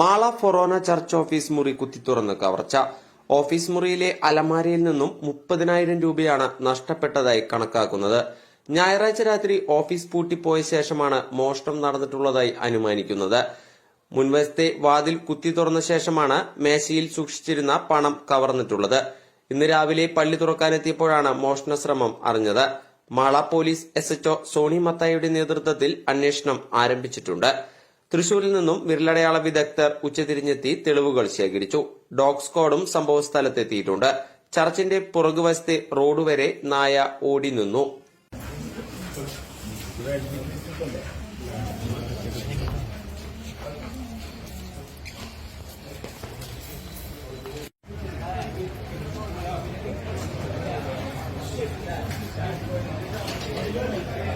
മാള ഫൊറോന church office മുറി കുത്തി കുത്തിത്തുറന്ന് കവർച്ച. ഓഫീസ് മുറിയിലെ അലമാരയിൽ നിന്നും മുപ്പതിനായിരം രൂപയാണ് നഷ്ടപ്പെട്ടതായി കണക്കാക്കുന്നത്. ഞായറാഴ്ച രാത്രി ഓഫീസ് പൂട്ടിപ്പോയ ശേഷമാണ് മോഷണം നടന്നിട്ടുള്ളതായി അനുമാനിക്കുന്നത്. മുൻവശത്തെ വാതിൽ കുത്തി തുറന്ന ശേഷമാണ് മേശയിൽ സൂക്ഷിച്ചിരുന്ന പണം കവർന്നിട്ടുള്ളത്. ഇന്ന് രാവിലെ പള്ളി തുറക്കാനെത്തിയപ്പോഴാണ് മോഷണ ശ്രമം അറിഞ്ഞത്. Mala police S HO Soni മത്തായിയുടെ നേതൃത്വത്തിൽ അന്വേഷണം ആരംഭിച്ചിട്ടുണ്ട്. തൃശൂരിൽ നിന്നും വിരലടയാള വിദഗ്ധർ ഉച്ചതിരിഞ്ഞെത്തി തെളിവുകൾ ശേഖരിച്ചു ഡോഗ് സ്ക്വാഡും സംഭവസ്ഥലത്തെത്തിയിട്ടുണ്ട് ചർച്ചിന്റെ പുറകുവശത്തെ റോഡ് വരെ നായ ഓടി നിന്നു Thank you.